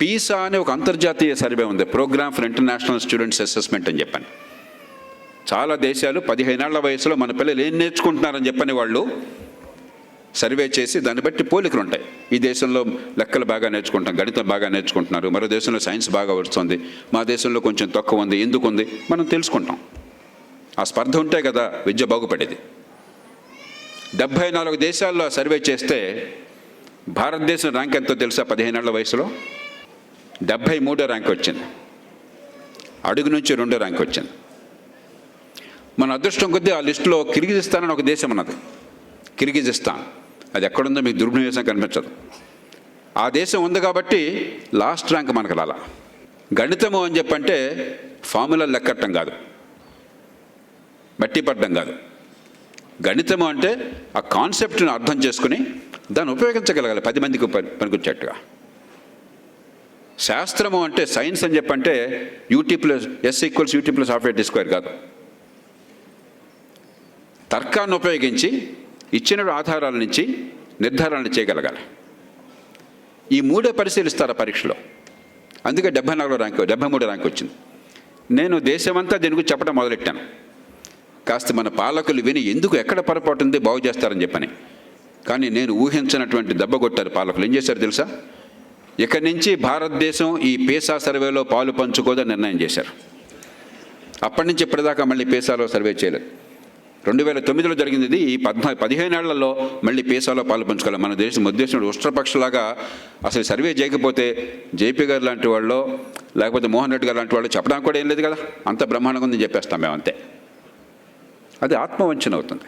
Pisa అనే ఒక అంతర్జాతీయ సర్వే ఉంది. Programme for international students assessment అని చెప్పాను. చాలా దేశాలు పదిహేనేళ్ళ వయసులో మన పిల్లలు ఏం నేర్చుకుంటున్నారని చెప్పని వాళ్ళు సర్వే చేసి దాన్ని బట్టి పోలికలు ఉంటాయి. ఈ దేశంలో లెక్కలు బాగా నేర్చుకుంటాం గణితం బాగా నేర్చుకుంటున్నారు మరో దేశంలో సైన్స్ బాగా వస్తుంది మా దేశంలో కొంచెం తక్కువ ఉంది ఎందుకు ఉంది? మనం తెలుసుకుంటాం. ఆ స్పర్ధ ఉంటే కదా విద్య బాగుపడేది. డెబ్భై నాలుగు దేశాల్లో సర్వే చేస్తే భారతదేశం ర్యాంక్ ఎంతో తెలుసా పదిహేనేళ్ళ వయసులో? డెబ్భై మూడో ర్యాంక్ వచ్చింది. అడుగు నుంచి రెండో ర్యాంక్ వచ్చింది. మన అదృష్టం కొద్దీ ఆ లిస్టులో కిర్గిజిస్తాన్ అని ఒక దేశం ఉన్నది. కిర్గిజిస్తాన్. అది ఎక్కడుందో మీకు దుర్వినియోగం కనిపించదు. ఆ దేశం ఉంది కాబట్టి లాస్ట్ ర్యాంక్ మనకు రాలా. గణితము అని చెప్పంటే ఫార్ములా లెక్కట్టం కాదు. బట్టి పట్టడం కాదు. గణితము అంటే ఆ కాన్సెప్ట్ని అర్థం చేసుకుని దాన్ని ఉపయోగించగలగాలి. పది మందికి పనికొచ్చేట్టుగా. శాస్త్రము అంటే సైన్స్ అని చెప్పంటే u t plus s equals u t plus half eight square కాదు. తర్కాన్ని ఉపయోగించి ఇచ్చిన ఆధారాల నుంచి నిర్ధారణ చేయగలగాలి. ఈ మూడే పరిశీలిస్తారు పరీక్షలో? అందుకే డెబ్బై నాలుగో ర్యాంక్ డెబ్బై మూడో ర్యాంక్ వచ్చింది. నేను దేశమంతా దీని గురించి చెప్పడం మొదలెట్టాను. కాస్త మన పాలకులు విని ఎందుకు ఎక్కడ పొరపాటు ఉంది బాగు చేస్తారని చెప్పని. కానీ నేను ఊహించినటువంటి దెబ్బ కొట్టారు పాలకులు. ఏం చేశారు తెలుసా? ఇక్కడి నుంచి భారతదేశం ఈ పేసా సర్వేలో పాలు పంచుకోదని నిర్ణయం చేశారు. అప్పటి నుంచి ఇప్పటిదాకా మళ్ళీ పేసాలో సర్వే చేయలేదు. రెండు వేల తొమ్మిదిలో జరిగింది ఇది. ఈ పద్నా పదిహేనేళ్ళలో మళ్ళీ పేసాలో పాలు పంచుకోవాలి మన దేశం ఉద్దేశం ఉష్ట్రపక్షలాగా అసలు సర్వే చేయకపోతే జేపీ గారు లాంటి వాళ్ళు లేకపోతే మోహన్ రెడ్డి గారు లాంటి వాళ్ళు చెప్పడానికి కూడా ఏం లేదు కదా. అంత బ్రహ్మాండంగా ఉందని చెప్పేస్తాం మేము అంతే అది ఆత్మవంచన అవుతుంది.